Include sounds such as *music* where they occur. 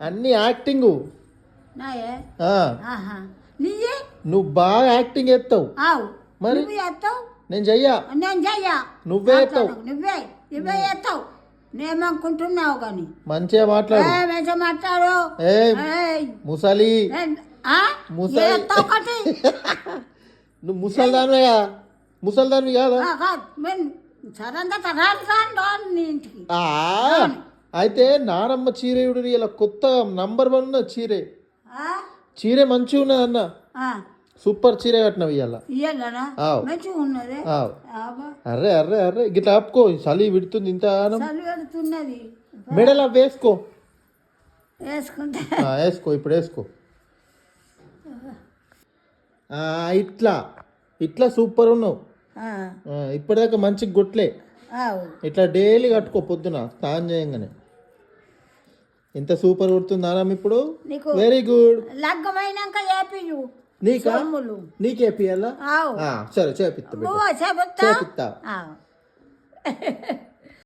అన్ని యాక్టింగ్. నువ్వు బాగా యాక్టింగ్ ఎత్తావు మరి? నేను చెయ్యా. నేను చెయ్యా. నువ్వే ఎత్తావు నువ్వే. నువ్వే ఎత్తావు నేమనుకుంటున్నావు కానీ మంచిగా మాట్లాడు. మంచిగా మాట్లాడు. ముసలి? ముసలి. *laughs* నువ్వు ముసల్దానివే కదా? ముసల్దానివి కాదా? నీ ఇంటికి. అయితే నానమ్మ చీరేయుడు ఇలా కొత్త నంబర్ వన్ చీరే? చీరే మంచిగా ఉన్నది అన్న. సూపర్ చీరే కట్టినవి అర్రే అర్రే అర్రే. గిట్లా ఆపుకో చలి విడుతుంది ఇంత మెడల్ వేసుకో. వేసుకో ఇప్పుడు వేసుకో. ఇట్లా. ఇట్లా సూపర్ ఉన్నావు. ఇప్పటిదాకా మంచి గుట్లే ఇట్లా డైలీ కట్టుకో పొద్దున స్నానం చేయంగానే. ఎంత సూపర్ కుడుతుంది ఆనం ఇప్పుడు? వెరీ గుడ్ లగ్గమైనాక చేపియు నీకా? సొమ్ములు. నీకే పియాలా ఆవు. ఆ, సరే చేపిస్తా చేపిస్తా *laughs*